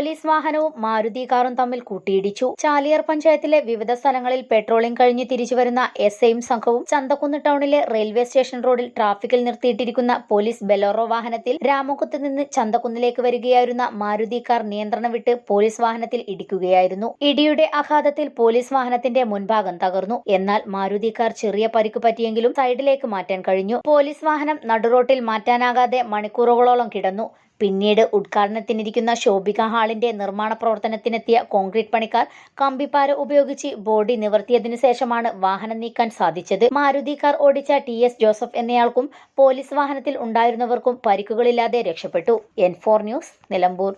police വാഹനവും മാരുതി കാറും തമ്മിൽ കൂട്ടിയിടിച്ചു. ചാലിയാർ പഞ്ചായത്തിലെ വിവിധ സ്ഥലങ്ങളിൽ പെട്രോളിംഗ് കഴിഞ്ഞ് തിരിച്ചു വരുന്ന എസ് ഐയും സംഘവും ചന്തക്കുന്ന് ടൗണിലെ റെയിൽവേ സ്റ്റേഷൻ റോഡിൽ ട്രാഫിക്കിൽ നിർത്തിയിട്ടിരിക്കുന്ന പോലീസ് ബെലോറോ വാഹനത്തിൽ രാമകുത്ത് നിന്ന് ചന്തക്കുന്നിലേക്ക് വരികയായിരുന്ന മാരുതി കാർ നിയന്ത്രണം വിട്ട് പോലീസ് വാഹനത്തിൽ ഇടിക്കുകയായിരുന്നു. ഇടിയുടെ ആഘാതത്തിൽ പോലീസ് വാഹനത്തിന്റെ മുൻഭാഗം തകർന്നു. എന്നാൽ മാരുതി കാർ ചെറിയ പരിക്ക് പറ്റിയെങ്കിലും സൈഡിലേക്ക് മാറ്റാൻ കഴിഞ്ഞു. പോലീസ് വാഹനം നടുറോട്ടിൽ മാറ്റാനാകാതെ മണിക്കൂറുകളോളം കിടന്നു. പിന്നീട് ഉദ്ഘാടനത്തിനിരിക്കുന്ന ശോഭിക ഹാളിന്റെ നിർമ്മാണ പ്രവർത്തനത്തിനെത്തിയ കോൺക്രീറ്റ് പണിക്കാർ കമ്പിപ്പാര ഉപയോഗിച്ച് ബോഡി നിവർത്തിയതിനു ശേഷമാണ് വാഹനം നീക്കാൻ സാധിച്ചത് മാരുതി കാർ ഓടിച്ച ടി എസ് ജോസഫ് എന്നയാൾക്കും പോലീസ് വാഹനത്തിൽ ഉണ്ടായിരുന്നവർക്കും പരിക്കുകളില്ലാതെ രക്ഷപ്പെട്ടു N four news Nilambur.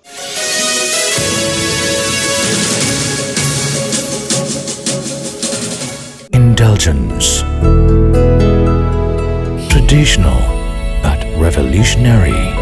Traditional but revolutionary.